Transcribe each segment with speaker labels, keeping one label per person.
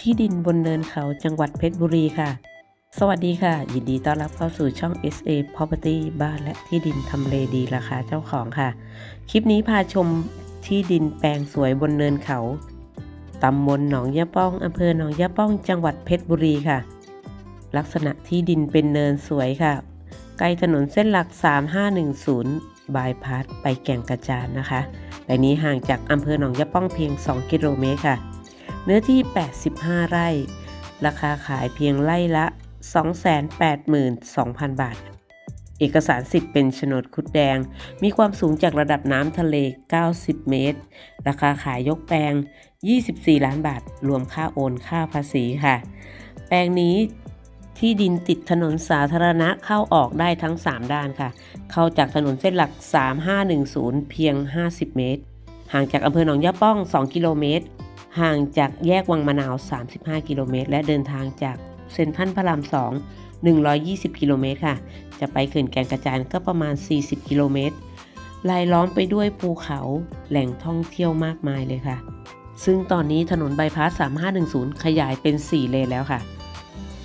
Speaker 1: ที่ดินบนเนินเขาจังหวัดเพชรบุรีค่ะ สวัสดีค่ะ ยินดีต้อนรับเข้าสู่ช่อง SA Property บ้านและที่ดินทำเลดีราคาเจ้าของค่ะ คลิปนี้พาชมที่ดินแปลงสวยบนเนินเขาตำบลหนองยะป้องอำเภอหนองยะป้องจังหวัดเพชรบุรีค่ะ ลักษณะที่ดินเป็นเนินสวยค่ะ ใกล้ถนนเส้นหลัก 3510 บายพาสไปแก่งกระจานนะคะและนี้ห่างจากอำเภอหนองยะป้องเพียง 2 กิโลเมตรค่ะ เนื้อที่ 85 ไร่ ราคาขายเพียงไร่ละ 282,000 บาท เอกสารสิทธิ์เป็นโฉนดคุดแดง มีความสูงจากระดับน้ำทะเล 90 เมตร ราคาขายยกแปลง 24 ล้านบาท รวมค่าโอนค่าภาษีค่ะ แปลงนี้ที่ดินติดถนนสาธารณะเข้าออกได้ทั้ง 3 ด้านค่ะ เข้าจากถนนเส้นหลัก 3510 เพียง 50 เมตร ห่างจากอำเภอหนองยะป้อง 2 กิโลเมตร ห่างจากแยกวังมะนาว 35 กิโลเมตร และเดินทางจากเซ็นทรัลพระราม 2 120 กิโลเมตรค่ะ จะไปเขื่อนแก่งกระจานก็ประมาณ 40 กิโลเมตรรายล้อมไปด้วยภูเขาแหล่งท่องเที่ยวมากมายเลยค่ะ ซึ่งตอนนี้ถนนบายพาส 3510 ขยายเป็น 4 เลนแล้วค่ะ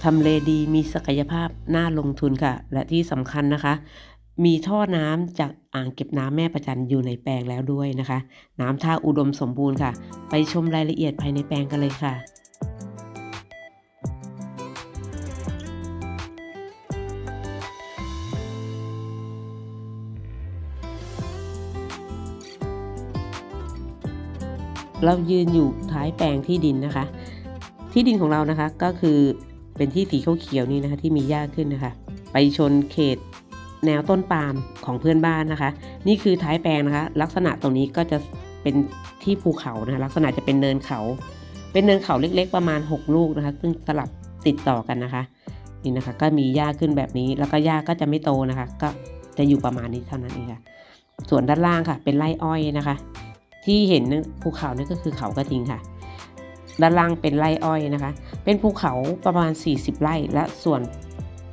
Speaker 1: ทำเลดีมีศักยภาพน่าลงทุนค่ะ และที่สำคัญนะคะ มีท่อน้ำจากอ่างเก็บน้ำแม่ประจันอยู่ในแปลงแล้วด้วยนะคะ น้ำท่าอุดมสมบูรณ์ค่ะ ไปชมรายละเอียดภายในแปลงกันเลยค่ะเรายืนอยู่ท้ายแปลงที่ดินนะคะ ที่ดินของเรานะคะก็คือเป็นที่สีเขียวๆนี่นะคะที่มีหญ้าขึ้นนะคะ ไปชนเขต แนวต้นปาล์มของเพื่อนบ้านนะคะ นี่คือท้ายแปลงนะคะ ลักษณะตรงนี้ก็จะเป็นที่ภูเขานะคะลักษณะจะเป็นเนินเขา เป็นเนินเขาเล็กๆ ประมาณ 6 ลูกนะคะ ซึ่งสลับติดต่อกันนะคะนี่นะคะ ก็มีหญ้าขึ้นแบบนี้แล้วก็หญ้าก็จะไม่โตนะคะ ก็จะอยู่ประมาณนี้เท่านั้นเองค่ะ ส่วนด้านล่างค่ะ เป็นไร่อ้อยนะคะ ที่เห็นภูเขานี่ก็คือเขากระทิงค่ะ ด้านล่างเป็นไร่อ้อยนะคะ เป็นภูเขาประมาณ 40 ไร่ และส่วน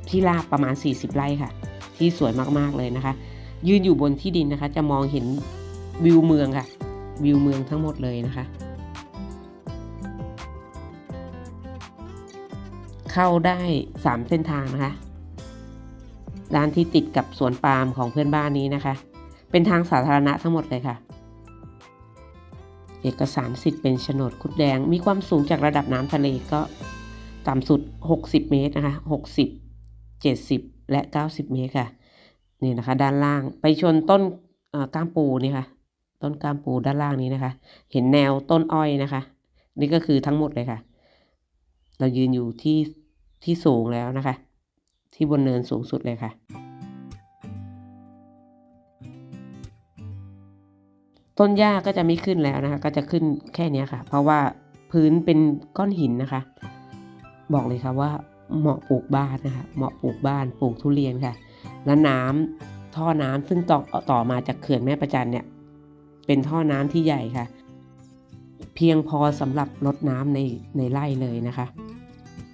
Speaker 1: ที่ราบประมาณ 40 ไร่ค่ะ ที่สวยมากๆเลยนะคะ ยืนอยู่บนที่ดินนะคะ จะมองเห็นวิวเมืองค่ะ วิวเมืองทั้งหมดเลยนะคะ เข้าได้ 3 เส้นทางนะคะด้านที่ติดกับสวนปาล์มของเพื่อนบ้านนี้นะคะ เป็นทางสาธารณะทั้งหมดเลยค่ะ เอกสารสิทธิ์เป็นโฉนดคุดแดง มีความสูงจากระดับน้ำทะเลก็ต่ำสุด 60 เมตรนะคะ 60 70 และ 90 เมตรค่ะ นี่นะคะ ด้านล่างไปชนต้นก้ามปูนี่ค่ะ ต้นก้ามปูด้านล่างนี้นะคะ เห็นแนวต้นอ้อยนะคะ นี่ก็คือทั้งหมดเลยค่ะ เรายืนอยู่ที่ที่สูงแล้วนะคะ ที่บนเนินสูงสุดเลยค่ะ ต้นหญ้าก็จะไม่ขึ้นแล้วนะคะ ก็จะขึ้นแค่นี้ค่ะ เพราะว่าพื้นเป็นก้อนหินนะคะ บอกเลยค่ะว่า เหมาะปลูกบ้านนะคะเหมาะปลูกบ้านปลูกทุเรียนค่ะ และน้ำท่อน้ำซึ่งต่อต่อมาจากเขื่อนแม่ประจันเนี่ยเป็นท่อน้ำที่ใหญ่ค่ะ เพียงพอสำหรับรดน้ำในในไร่เลยนะคะ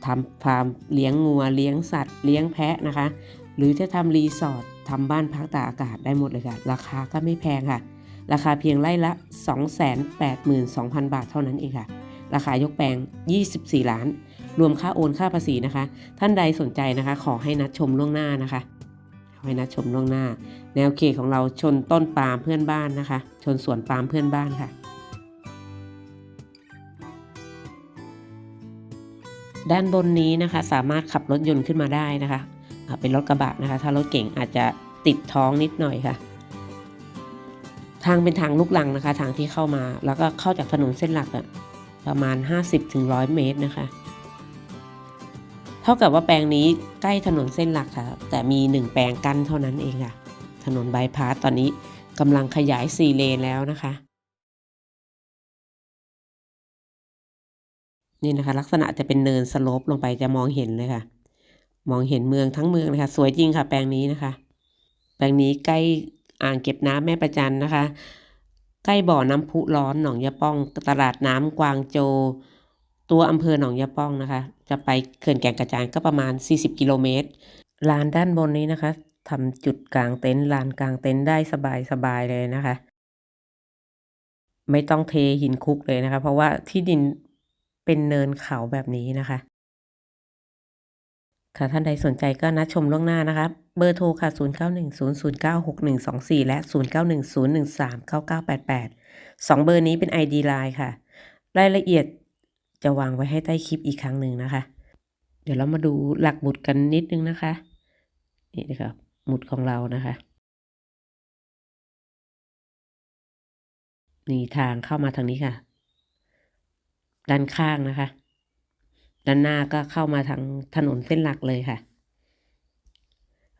Speaker 1: ทำฟาร์มเลี้ยงงัวเลี้ยงสัตว์ เลี้ยงแพะนะคะ หรือจะทำรีสอร์ททำบ้านพักตากอากาศได้หมดเลยค่ะ ราคาก็ไม่แพงค่ะ ราคาเพียงไร่ละ 282,000 บาทเท่านั้นเองค่ะ ราคายกแปลง 24 ล้าน รวมค่าโอนค่าภาษีนะคะ ท่านใดสนใจนะคะ ขอให้นัดชมล่วงหน้านะคะขอให้นัดชมล่วงหน้า แนวเขตของเราชนต้นปาล์มเพื่อนบ้านนะคะ ชนสวนปาล์มเพื่อนบ้านค่ะ ด้านบนนี้นะคะ สามารถขับรถยนต์ขึ้นมาได้นะคะเป็นรถกระบะนะคะ ถ้ารถเก่งอาจจะติดท้องนิดหน่อยค่ะทางเป็นทางลูกลังนะคะ ทางที่เข้ามาแล้วก็เข้าจากถนนเส้นหลักอะประมาณ 50-100 เมตรนะคะ เท่ากับว่าแปลงนี้ใกล้ถนนเส้นหลักค่ะ แต่มี 1 แปลงกั้นเท่านั้นเองค่ะ ถนนบายพาสตอนนี้กำลังขยาย 4 เลนแล้วนะคะ นี่นะคะ ลักษณะจะเป็นเนินสโลปลงไปจะมองเห็นเลยค่ะ มองเห็นเมืองทั้งเมืองเลยค่ะ สวยจริงค่ะ แปลงนี้นะคะ แปลงนี้ใกล้อ่างเก็บน้ำแม่ประจันนะคะ ใกล้บ่อน้ำพุร้อนหนองยะป้องตลาดน้ำกวางโจ ตัวอำเภอหนองยะป้องนะคะ จะไปเขื่อนแก่งกระจานก็ประมาณ 40 กิโลเมตร ลานด้านบนนี้นะคะทำจุดกลางเต็นท์ลานกลางเต็นท์ได้สบายสบายเลยนะคะ ไม่ต้องเทหินคลุกเลยนะคะ เพราะว่าที่ดินเป็นเนินเขาแบบนี้นะคะค่ะท่านใดสนใจก็นัดชมล่วงหน้านะคะ เบอร์โทรค่ะ 0910096124 และ 0910139988 2 เบอร์นี้เป็น ID Line ค่ะ รายละเอียด จะวางไว้ให้ใต้คลิปอีกครั้งหนึ่งนะคะ เดี๋ยวเรามาดูหลักหมุดกันนิดนึงนะคะ นี่นะครับหมุดของเรานะคะนี่ทางเข้ามาทางนี้ค่ะ ด้านข้างนะคะ ด้านหน้าก็เข้ามาทางถนนเส้นหลักเลยค่ะ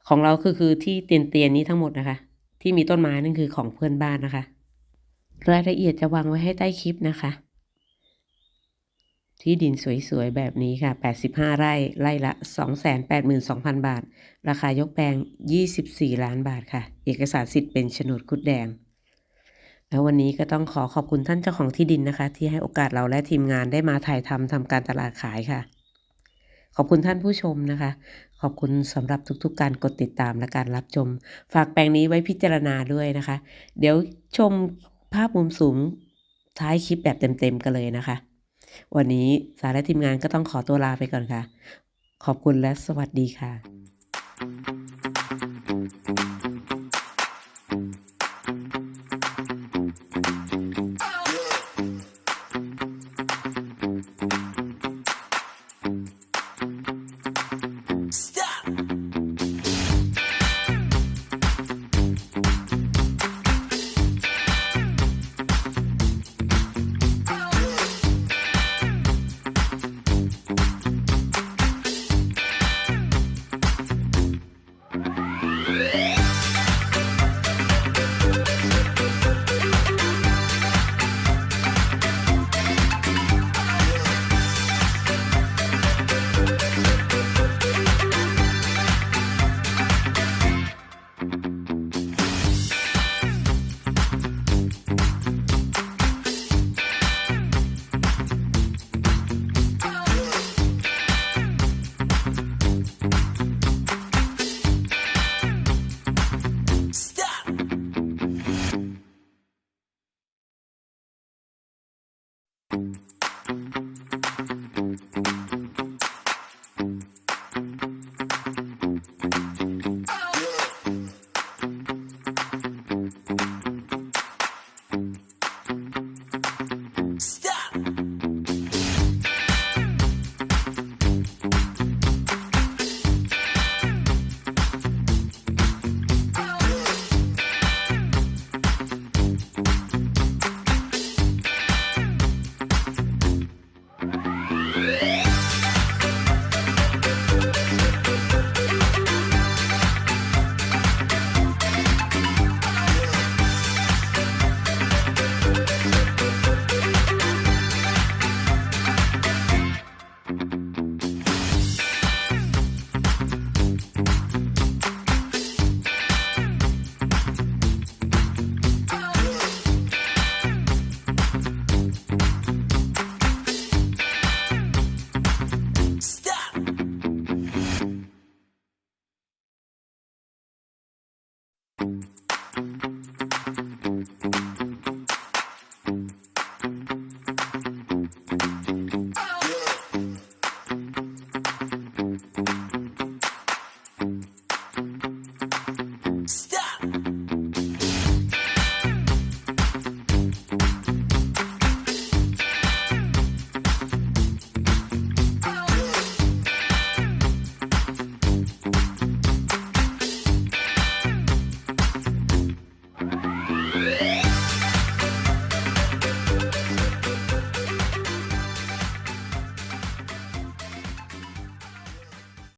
Speaker 1: ของเราคือคือที่เตียนเตียนนี้ทั้งหมดนะคะ ที่มีต้นไม้นั่นคือของเพื่อนบ้านนะคะ รายละเอียดจะวางไว้ให้ใต้คลิปนะคะ ที่ดินสวยๆ แบบนี้ค่ะ 85 ไร่ ไร่ละ 282,000 บาท ราคายกแปลง 24 ล้านบาทค่ะ เอกสารสิทธิ์เป็นโฉนดคุดแดง แล้ววันนี้ก็ต้องขอขอบคุณท่านเจ้าของที่ดินนะคะ ที่ให้โอกาสเราและทีมงานได้มาถ่ายทำทำการตลาดขายค่ะ ขอบคุณท่านผู้ชมนะคะ ขอบคุณสำหรับทุกๆ การกดติดตามและการรับชม ฝากแปลงนี้ไว้พิจารณาด้วยนะคะ เดี๋ยวชมภาพมุมสูงท้ายคลิปแบบเต็มๆกันเลยนะคะ วันนี้สาและทีมงานก็ต้องขอตัวลาไปก่อนค่ะ ขอบคุณและสวัสดีค่ะ